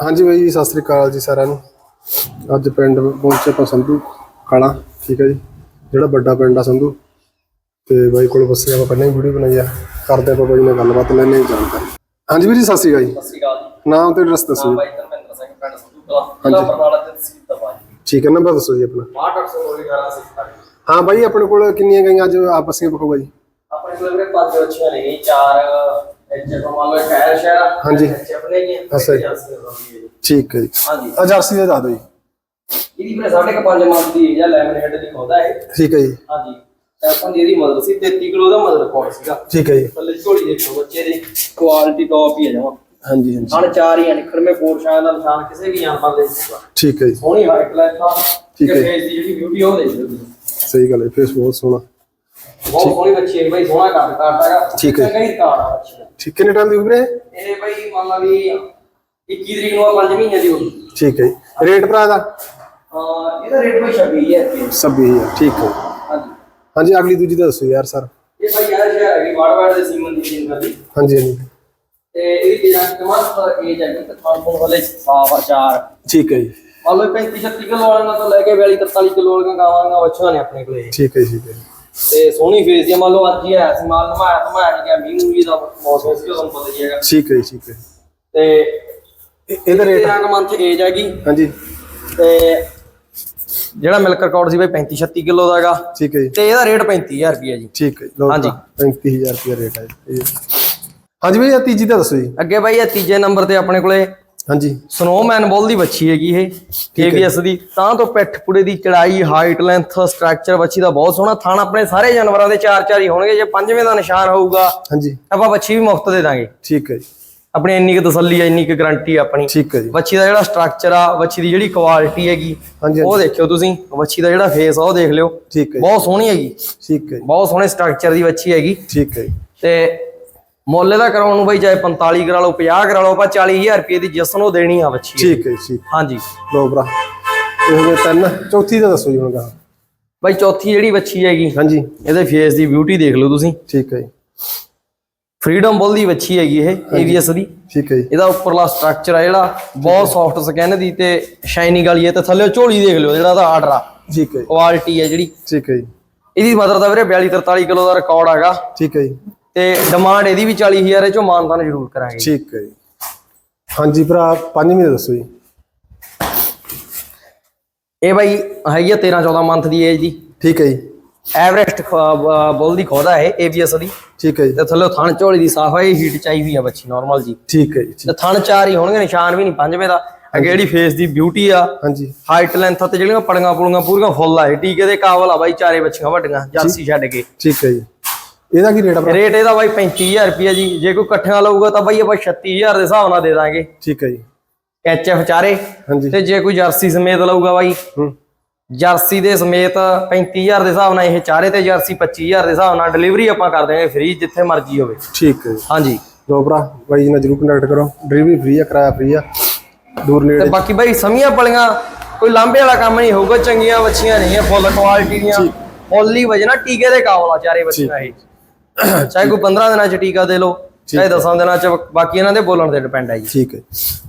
ਹਾਂਜੀ ਬਾਈ ਜੀ, ਸਤਿ ਸ੍ਰੀ ਅਕਾਲ ਜੀ ਸਾਰਿਆਂ ਨੂੰ। ਅੱਜ ਪਿੰਡ ਪਹੁੰਚੇ ਆਪਾਂ ਸੰਧੂ ਕਾਲਾ ਠੀਕ ਹੈ ਜੀ। ਜਿਹੜਾ ਵੱਡਾ ਪਿੰਡ ਆ ਸੰਧੂ। ਤੇ ਬਾਈ ਕੋਲ ਬੱਸੇ ਆਪਾਂ ਪਹਿਲਾਂ ਹੀ ਵੀਡੀਓ ਬਣਾਈ ਆ। ਕਰਦੇ ਆਪਾਂ ਬਾਈ ਨਾਲ ਗੱਲਬਾਤ ਲੈਣੇ ਜਾਣਕਾਰੀ। ਹਾਂਜੀ ਵੀਰ ਜੀ ਸਤਿ ਸ੍ਰੀ ਅਕਾਲ ਜੀ। ਸਤਿ ਸ਼੍ਰੀ ਅਕਾਲ ਜੀ। ਨਾਮ ਤੇ ਐਡਰੈਸ ਦੱਸੋ ਜੀ। ਬਾਈ ਧਰਮਿੰਦਰ ਸਿੰਘ ਪਿੰਡ ਸੰਧੂ ਕਲਾ। ਜ਼ਿਲ੍ਹਾ ਬਰਨਾਲਾ ਤੇ ਤਹਿਸੀਲ ਦਵਾਈ ਠੀਕ ਹੈ ਨੰਬਰ ਦੱਸੋ ਜੀ ਆਪਣਾ। 6818 ਸਿੱਖਾ ਹਾਂ ਬਾਈ ਆਪਣੇ ਕੋਲ ਕਿੰਨੀਆਂ ਗਈਆਂ ਅੱਜ ਆਪਸੀਆਂ ਪਕੋ ਬਾਈ? ਆਪਣੇ ਕੋਲ ਵੀਰੇ ਪੰਜ ਬੱਚੀਆਂ ਨੇ ਚਾਰ ਹਾਂਜੀ। ਅੱਛਾ ਜੀ। ਠੀਕ ਹੈ ਜੀ। ਆ ਜਰਸੀ ਦਾ ਦੱਸ ਦਿਓ ਜੀ। ਇਹਦੀ ਵੀਰੇ ਸਾਢੇ ਕੁ ਪੰਜ ਮੰਥ ਦੀ ਜਾਂ ਲੈਮਨ ਹੈਡ ਦੀ ਖੋਦਾ ਹੈ ਠੀਕ ਹੈ ਜੀ। ਹਾਂਜੀ। ਤੇ ਆਪਾਂ ਦੀ ਇਹਦੀ ਮਦਦ ਸੀ 33 ਕਿਲੋ ਦਾ ਮਦਦ ਕੋਲ ਸੀਗਾ। ਠੀਕ ਹੈ ਜੀ। ਥੱਲੇ ਝੋਲੀ ਦੇਖੋ ਬੱਚੇ ਦੀ ਕੁਆਲਿਟੀ ਟੌਪ ਹੀ ਹੈ ਜਮਾ। ਹਾਂਜੀ ਹਾਂਜੀ। ਹਣ ਚਾਰ ਹੀ ਆ ਨਿਕਲ ਮੇ ਕੋਰ ਸ਼ਾਨ ਦਾ ਨਿਸ਼ਾਨ ਕਿਸੇ ਵੀ ਜਾਨਵਰ ਦੇ ਸੀਗਾ ਠੀਕ ਹੈ ਜੀ। ਸੋਹਣੀ ਹਾਈਟ ਲੈਂਥ ਆ। ਠੀਕ ਹੈ। ਫੇਸ ਦੀ ਜਿਹੜੀ ਬਿਊਟੀ ਉਹ ਤੁਸੀਂ। ਸਹੀ ਗੱਲ ਹੈ ਫੇਸ ਬਹੁਤ ਸੋਹਣਾ। ਬਹੁਤ ਸੋਹਣੀ ਬੱਚੀ ਹੈ ਬਾਈ ਸੋਹਣਾ ਕਰ ਕਰਦਾ ਹੈਗਾ ਠੀਕ ਹੈ। ਚੰਗਾ ਹੀ ਰਿਕਾਰਡ ਆ ਬੱਚੀ ਦਾ। ਠੀਕ ਕਿੰਨੇ ਟਾਈਮ ਦੀ ਵੀਰੇ ਇਹ? ਬਾਈ ਮੰਨ ਲਾ ਵੀ 21 ਤਰੀਕ ਨੂੰ ਆ 5 ਮਹੀਨੇ ਦੀ ਹੋਈ ਠੀਕ ਹੈ ਜੀ। ਰੇਟ ਭਰਾ ਦਾ? ਹਾਂ ਇਹਦਾ ਰੇਟ ਬਾਈ 26000 ਰੁਪਏ। 26000 ਠੀਕ ਹੈ। ਹਾਂਜੀ। ਹਾਂਜੀ ਅਗਲੀ ਦੂਜੀ ਦਾ ਦੱਸੋ ਯਾਰ ਸਰ। ਇਹ ਬਾਈ ਯਾਰ ਸ਼ਹਿਰ ਹੈਗੀ ਵਾੜਵਾੜ ਦੇ ਸੀਮਨ ਦੀ ਟੀਮ ਕਰਦੀ। ਹਾਂਜੀ ਹਾਂਜੀ। ਤੇ ਇਹਦੀ ਜਿਹੜਾ ਕਮਰ ਏਜ ਹੈਗੀ ਤੇ ਤੁਹਾਨੂੰ ਵਾਲੇ ਸਾਵਾ ਚਾਰ ਠੀਕ ਹੈ ਜੀ। ਮੰਨ ਲਓ 35 36 ਕਿਲੋ ਵਾਲੀਆਂ ਤੋਂ ਲੈ ਕੇ 42 43 ਕਿਲੋ ਵਾਲੀਆਂ ਗਾਵਾਂ ਦੀਆਂ ਬੱਚੀਆਂ ਨੇ ਆਪਣੇ ਕੋਲੇ। ਠੀਕ ਹੈ ਜੀ, ਠੀਕ ਹੈ ਜੀ। ਤੇ ਸੋਹਣੀ ਫੇਸ ਦੀ ਮੰਨ ਲਓ ਅੱਜ ਹੀ ਆਇਆ ਸੀ ਮਾਲ ਨਮਾਇਆ ਧਮਾਇਆ ਨਹੀਂ ਗਿਆ ਮੀਂਹ ਮੂੰਹ ਦਾ ਮੌਸਮ ਸੀ ਤੁਹਾਨੂੰ ਪਤਾ ਹੀ ਹੈਗਾ। ਠੀਕ ਹੈ ਜੀ, ਠੀਕ ਹੈ। ਤੇ ਇਹ- ਇਹਦਾ ਰੇਟ 13 ਮੰਥ ਏਜ ਹੈਗੀ। ਹਾਂਜੀ। ਤੇ ਜਿਹੜਾ ਮਿਲਕ ਰਿਕਾਰਡ ਸੀ ਬਈ 35 36 ਕਿਲੋ ਦਾ ਹੈਗਾ। ਠੀਕ ਹੈ ਜੀ। ਤੇ ਇਹਦਾ ਰੇਟ 35000 ਰੁਪਏ ਜੀ। ਠੀਕ ਹੈ ਜੀ, ਲਓ ਹਾਂਜੀ। 35000 ਰੁਪਏ ਰੇਟ ਹੈ ਜੀ। ਇਹ- ਹਾਂਜੀ ਭਈ ਇਹ ਤੀਜੀ ਦਾ ਦੱਸੋ ਜੀ। ਅੱਗੇ ਬਾਈ ਇਹ ਤੀਜੇ ਨੰਬਰ ਤੇ ਆਪਣੇ ਕੋਲੇ ਹਾਂਜੀ। ਸਨੋਮੈਨ ਬੋਲ ਦੀ ਬੱਚੀ ਹੈਗੀ ਇਹ ਕੇਵੀਐਸ ਦੀ। ਤਾਂ ਤੋਂ ਪਿੱਠ ਪੁੜੇ ਦੀ ਚੜਾਈ ਹਾਈਟ ਲੈਂਥ ਸਟਰਕਚਰ ਬੱਚੀ ਦਾ ਬਹੁਤ ਸੋਹਣਾ ਥਣ। ਆਪਣੇ ਸਾਰੇ ਜਾਨਵਰਾਂ ਦੇ ਚਾਰ ਚਾਰ ਹੀ ਹੋਣਗੇ ਜੇ ਪੰਜਵੇਂ ਦਾ ਨਿਸ਼ਾਨ ਹੋਊਗਾ ਹਾਂਜੀ। ਆਪਾਂ ਬੱਚੀ ਵੀ ਮੁਫਤ ਦੇ ਦਾਂਗੇ। ਠੀਕ ਹੈ ਜੀ। ਆਪਣੀ ਇੰਨੀ ਕੁ ਤਸੱਲੀ ਹੈ ਇੰਨੀ ਕੁ ਗਾਰੰਟੀ ਆਪਣੀ। ਠੀਕ ਹੈ ਜੀ। ਬੱਚੀ ਦਾ ਜਿਹੜਾ ਸਟਰਕਚਰ ਆ ਬੱਚੀ ਦੀ ਜਿਹੜੀ ਕੁਆਲਿਟੀ ਹੈਗੀ ਹਾਂਜੀ ਉਹ ਦੇਖਿਓ ਤੁਸੀਂ। ਬੱਚੀ ਦਾ ਜਿਹੜਾ ਫੇਸ ਆ ਉਹ ਦੇਖ ਲਿਓ। ਠੀਕ ਹੈ ਬਹੁਤ ਸੋਹਣੀ ਹੈਗੀ। ਠੀਕ ਹੈ ਬਹੁਤ ਸੋਹਣੇ ਸਟਰਕਚਰ ਦੀ ਬੱਚੀ ਹੈਗੀ। ਠੀਕ ਹੈ ਜੀ। ਤੇ ਮੁੱਲ ਦਾ ਕਰਾਉਣ ਨੂੰ ਬਈ ਚਾਹੇ 45 ਕਰਾ ਲਓ 50 ਕਰਾ ਲਓ ਆਪਾਂ 40000 ਰੁਪਏ ਦੀ ਜਿਸ ਨੂੰ ਦੇਣੀ ਆ ਬੱਚੀ ਠੀਕ ਹੈ ਜੀ, ਹਾਂਜੀ। ਲੋ ਭਰਾ ਇਹ ਹੋ ਗਏ ਤਿੰਨ। ਚੌਥੀ ਦਾ ਦੱਸੋ ਜੀ ਹੁਣ ਗਾ ਬਈ ਚੌਥੀ ਜਿਹੜੀ ਬੱਚੀ ਹੈਗੀ ਹਾਂਜੀ। ਇਹਦੇ ਫੇਸ ਦੀ ਬਿਊਟੀ ਦੇਖ ਲਓ ਤੁਸੀਂ। ਠੀਕ ਹੈ ਫਰੀडम ਬੁੱਲ ਦੀ ਬੱਚੀ ਹੈਗੀ ਇਹ ਏਵੀਐਸ ਦੀ। ਠੀਕ ਹੈ ਇਹਦਾ ਉੱਪਰਲਾ ਸਟਰਕਚਰ ਆ ਜਿਹੜਾ ਬਹੁਤ ਸੌਫਟ ਸਕਿਨ ਦੀ ਤੇ ਸ਼ਾਈਨਿੰਗ ਵਾਲੀ ਹੈ ਤੇ ਥੱਲੇ ਝੋਲੀ ਦੇਖ ਲਿਓ ਜਿਹੜਾ ਉਹਦਾ ਆਰਡਰ ਆ। ਠੀਕ ਹੈ ਕੁਆਲਿਟੀ ਹੈ ਜਿਹੜੀ। ਠੀਕ ਹੈ ਇਹਦੀ ਮਦਰ ਦਾ ਵੀਰੇ 42 43 ਕਿਲੋ ਦਾ ਰਿਕਾਰਡ ਹੈਗਾ। ਠੀਕ ਹੈ ਜੀ। ਤੇ ਡਿਮਾਂਡ ਇਹਦੀ ਵੀ 40000 ਹੈ ਚੋਂ ਮਾਨਤਾਨ ਜ਼ਰੂਰ ਕਰਾਂਗੇ। ਠੀਕ ਹੈ ਜੀ। ਹਾਂਜੀ ਭਰਾ ਪੰਜਵੀਂ ਦੱਸੋ ਜੀ। ਇਹ ਬਾਈ ਹੈਗੀ ਆ 13 14 ਮੰਥ ਦੀ ਏਜ ਦੀ। ਠੀਕ ਹੈ ਜੀ। ਐਵਰੇਸਟ ਬੁੱਲ ਦੀ ਖੋਦਾ ਹੈ ਏਬੀਐਸ ਦੀ ਠੀਕ ਹੈ ਜੀ। ਤੇ ਥੱਲੇ ਥਣ ਝੋਲੀ ਦੀ ਸਾਫ਼ ਹੈ ਹੀਟ ਚਾਈ ਹੋਈ ਆ ਬੱਚੀ ਨਾਰਮਲ ਜੀ। ਠੀਕ ਹੈ ਜੀ ਤੇ ਥਣ ਚਾਰ ਹੀ ਹੋਣਗੇ ਨਿਸ਼ਾਨ ਵੀ ਨਹੀਂ ਪੰਜਵੇਂ ਦਾ। ਅੱਗੇ ਜਿਹੜੀ ਫੇਸ ਦੀ ਬਿਊਟੀ ਆ ਹਾਂਜੀ। ਹਾਈਟ ਲੈਂਥ ਤੇ ਜਿਹੜੀਆਂ ਪੜੀਆਂ ਪੁਲੀਆਂ ਪੂਰੀਆਂ ਫੁੱਲ ਆ ਇਹ ਟੀਕੇ ਦੇ ਕਾਬਲ ਆ ਬਾਈ ਚਾਰੇ ਬੱਚੀਆਂ ਵੱਡੀਆਂ ਜਰਸੀ ਛੱਡ ਕੇ। ਠੀਕ ਹੈ ਜੀ। ਇਹਦਾ ਕੀ ਰੇਟ ਆ ਭਰਾ? ਰੇਟ ਇਹਦਾ ਬਾਈ 35000 ਰੁਪਿਆ ਜੀ। ਜੇ ਕੋਈ ਇਕੱਠਿਆਂ ਲਊਗਾ ਤਾਂ ਬਾਈ ਆਪਾਂ 36000 ਦੇ ਹਿਸਾਬ ਨਾਲ ਦੇ ਦਾਂਗੇ। ਠੀਕ ਹੈ ਜੀ। ਐਚਐਫ ਚਾਰੇ। ਹਾਂਜੀ। ਤੇ ਜੇ ਕੋਈ ਜਰਸੀ ਸਮੇਤ ਲਊਗਾ ਬਾਈ ਹੂੰ। ਜਰਸੀ ਦੇ ਸਮੇਤ 35000 ਦੇ ਹਿਸਾਬ ਨਾਲ ਇਹ ਚਾਰੇ ਤੇ ਜਰਸੀ 25000 ਦੇ ਹਿਸਾਬ ਨਾਲ ਡਿਲੀਵਰੀ ਆਪਾਂ ਕਰ ਦੇਵਾਂਗੇ ਫ੍ਰੀ ਜਿੱਥੇ ਮਰਜ਼ੀ ਹੋਵੇ। ਠੀਕ ਹੈ ਹਾਂਜੀ। ਲੋ ਭਰਾ ਬਾਈ ਜੀ ਨਾਲ ਜਰੂਰ ਕੰਟੈਕਟ ਕਰੋ। ਡਿਲੀਵਰੀ ਫ੍ਰੀ ਆ ਕਿਰਾਇਆ ਫ੍ਰੀ ਆ। ਦੂਰ ਤੇ ਨੇੜੇ ਬਾਕੀ ਬਾਈ ਸਮੀਆਂ ਪਲੀਆਂ ਕੋਈ ਲਾਂਬੇ ਵਾਲਾ ਕੰਮ ਨਹੀਂ ਹੋਊਗਾ ਚੰਗੀਆਂ ਬੱਚੀਆਂ ਨਹੀਂ ਆ ਫੁੱਲ ਕੁਆਲਿਟੀ ਦੀਆਂ ਫੁੱਲ ਵਜਣਾ ਟੀਕੇ ਦੇ ਕਾਬਲ ਆ ਚਾਰੇ ਬੱਚੀਆਂ ਇਹ। ਚਾਹੇ ਕੋਈ 15 ਦਿਨਾਂ ਚ ਟੀਕਾ ਦੇ ਲਓ ਚਾਹੇ 10 ਦਿਨਾਂ ਚ ਬਾਕੀ ਇਹਨਾਂ ਦੇ ਬੋਲਣ ਤੇ ਡਿਪੈਂਡ ਹੈ ਜੀ। ਠੀਕ ਹੈ।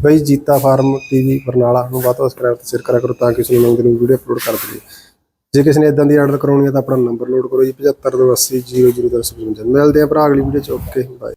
ਬਾਈ ਜੀਤਾ ਫਾਰਮ ਟੀਵੀ ਬਰਨਾਲਾ ਨੂੰ ਵੱਧ ਤੋਂ ਵੱਧ ਸਬਸਕ੍ਰਾਈਬ ਤੇ ਸ਼ੇਅਰ ਕਰਿਆ ਕਰੋ ਤਾਂ ਕਿ ਕਿਸੇ ਨੂੰ ਮੰਗਦੇ ਨੂੰ ਵੀਡੀਓ ਅਪਲੋਡ ਕਰ ਦਈਏ ਜੇ ਕਿਸੇ ਨੇ ਇਦਾਂ ਦੀ ਆਰਡਰ ਕਰਾਉਣੀ ਹੈ ਤਾਂ ਆਪਣਾ ਨੰਬਰ ਨੋਟ ਕਰੋ ਜੀ 7528000055 ਮਿਲਦੇ ਆ ਭਰਾ ਅਗਲੀ ਵੀਡੀਓ ਚ ਓਕੇ ਬਾਏ